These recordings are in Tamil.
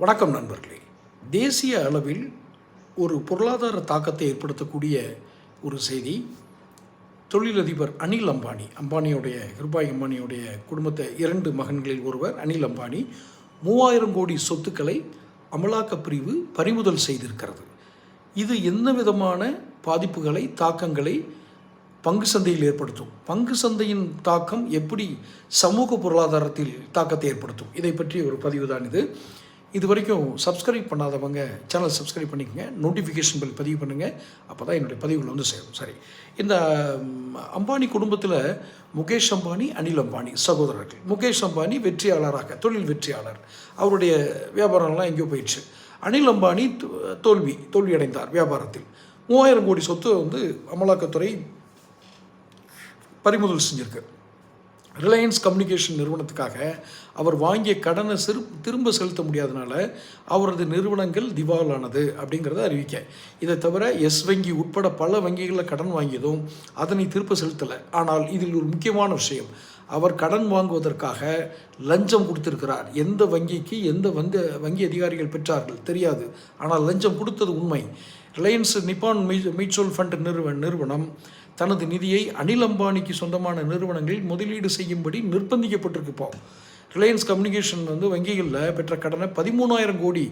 வணக்கம் நண்பர்களே. தேசிய அளவில் ஒரு பொருளாதார தாக்கத்தை ஏற்படுத்தக்கூடிய ஒரு செய்தி. தொழிலதிபர் அனில் அம்பானி அம்பானியுடைய கிருபாய் அம்பானியுடைய குடும்பத்தை இரண்டு மகன்களில் ஒருவர் அனில் அம்பானி மூவாயிரம் கோடி சொத்துக்களை அமலாக்கப் பிரிவு பறிமுதல் செய்திருக்கிறது. இது எந்த விதமான பாதிப்புகளை தாக்கங்களை பங்கு சந்தையில் ஏற்படுத்தும்? பங்கு சந்தையின் தாக்கம் எப்படி சமூக பொருளாதாரத்தில் தாக்கத்தை ஏற்படுத்தும்? இதை பற்றி ஒரு பதிவு தான் இது. இது வரைக்கும் சப்ஸ்கிரைப் பண்ணாதவங்க சேனல் சப்ஸ்கிரைப் பண்ணிக்கங்க. நோட்டிஃபிகேஷன் பில் பதிவு பண்ணுங்கள் அப்போ தான் என்னுடைய பதிவுகள் வந்து சேரும். சரி. இந்த அம்பானி குடும்பத்தில் முகேஷ் அம்பானி அனில் அம்பானி சகோதரர்கள். முகேஷ் அம்பானி வெற்றியாளராக தொழில் வெற்றியாளர். அவருடைய வியாபாரம்லாம் எங்கேயோ போயிடுச்சு. அனில் அம்பானி தோ- தோல்வி தோல்வி அடைந்தார் வியாபாரத்தில். மூவாயிரம் கோடி சொத்து வந்து அமலாக்கத்துறை பறிமுதல் செஞ்சுருக்கு. ரிலையன்ஸ் கம்யூனிகேஷன் நிறுவனத்துக்காக அவர் வாங்கிய கடனை சிறு திரும்ப செலுத்த முடியாதனால அவரது நிறுவனங்கள் திவாலானது அப்படிங்கிறத அறிவிக்க. இதை தவிர எஸ் வங்கி உட்பட பல வங்கிகளில் கடன் வாங்கியதும் அதனை திருப்ப செலுத்தலை. ஆனால் இதில் ஒரு முக்கியமான விஷயம். அவர் கடன் வாங்குவதற்காக லஞ்சம் கொடுத்திருக்கிறார். எந்த வங்கிக்கு எந்த வங்க வங்கி அதிகாரிகள் பெற்றார்கள் தெரியாது. ஆனால் லஞ்சம் கொடுத்தது உண்மை. ரிலையன்ஸ் நிப்பான் மியூச்சுவல் ஃபண்ட் நிறுவ நிறுவனம் தனது நிதியை அனில் அம்பானிக்கு சொந்தமான நிறுவனங்களில் முதலீடு செய்யும்படி நிர்பந்திக்கப்பட்டிருக்குப்போம் ரிலையன்ஸ் கம்யூனிகேஷன் வந்து வங்கிகளில் பெற்ற கடனை பதிமூணாயிரம் கோடி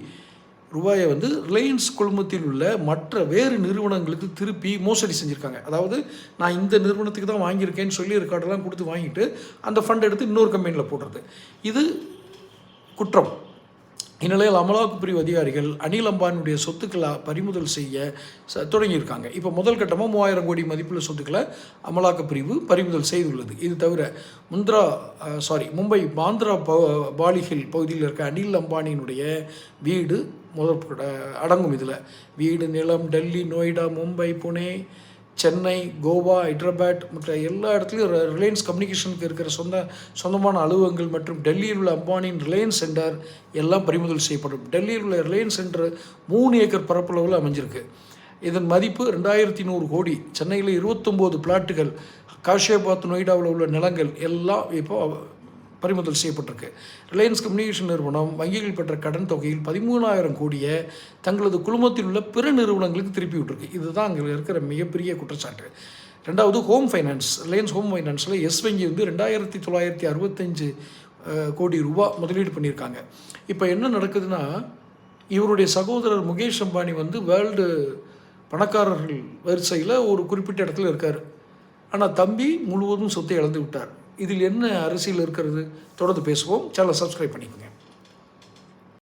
ரூபாயை வந்து ரிலையன்ஸ் குழுமத்தில் உள்ள மற்ற வேறு நிறுவனங்களுக்கு திருப்பி மோசடி செஞ்சுருக்காங்க. அதாவது நான் இந்த நிறுவனத்துக்கு தான் வாங்கியிருக்கேன்னு சொல்லி ரெக்கார்டெல்லாம் கொடுத்து வாங்கிட்டு அந்த ஃபண்ட் எடுத்து இன்னொரு கம்பெனியில் போடுறது. இது குற்றம். இந்நிலையில் அமலாக்கு பிரிவு அதிகாரிகள் அனில் அம்பானியுடைய சொத்துக்களை பறிமுதல் செய்ய ச- தொடங்கியிருக்காங்க. இப்போ முதல் கட்டமாக மூவாயிரம் கோடி மதிப்புள்ள சொத்துக்களை அமலாக்க பிரிவு பறிமுதல் செய்துள்ளது. இது தவிர முந்த்ரா சாரி மும்பை பாந்திரா ப பாலிஹில் பகுதியில் இருக்க அனில் அம்பானியினுடைய வீடு முதல் அடங்கும் இதில். வீடு நிலம் டெல்லி நொய்டா மும்பை புனே சென்னை கோவா ஹைதராபாத் மற்ற எல்லா இடத்துலையும் ரிலையன்ஸ் கம்யூனிகேஷனுக்கு இருக்கிற சொந்த சொந்தமான அலுவலகங்கள் மற்றும் டெல்லியில் உள்ள அம்பானியின் ரிலையன்ஸ் சென்டர் எல்லாம் பறிமுதல் செய்யப்படும். டெல்லியில் உள்ள ரிலையன்ஸ் சென்டர் மூணு ஏக்கர் பரப்பளவில் அமைஞ்சிருக்கு. இதன் மதிப்பு ரெண்டாயிரத்தி நூறு கோடி. சென்னையில் இருபத்தொம்போது பிளாட்டுகள் காஷியாபாத் நொய்டாவில் உள்ள நிலங்கள் எல்லாம் இப்போ பறிமுதல் செய்யப்பட்டிருக்கு. ரிலையன்ஸ் கம்யூனிகேஷன் நிறுவனம் வங்கிகள் பெற்ற கடன் தொகையில் பதிமூணாயிரம் கோடியை தங்களது குழுமத்தில் உள்ள பிற நிறுவனங்களுக்கு திருப்பி விட்டுருக்கு. இதுதான் அங்கே இருக்கிற மிகப்பெரிய குற்றச்சாட்டு. ரெண்டாவது ஹோம் ஃபைனான்ஸ் ரிலையன்ஸ் ஹோம் ஃபைனான்ஸில் எஸ் வங்கி வந்து ரெண்டாயிரத்தி தொள்ளாயிரத்தி அறுபத்தஞ்சு கோடி ரூபா முதலீடு பண்ணியிருக்காங்க. இப்போ என்ன நடக்குதுன்னா இவருடைய சகோதரர் முகேஷ் அம்பானி வந்து வேர்ல்டு பணக்காரர்கள் வரிசையில் ஒரு குறிப்பிட்ட இடத்துல இருக்கார். ஆனால் தம்பி முழுவதும் சொத்தை இழந்து விட்டார். இதில் என்ன அரசியல் இருக்கிறது தொடர்ந்து பேசுவோம். சேனலை சப்ஸ்கிரைப் பண்ணிக்கோங்க.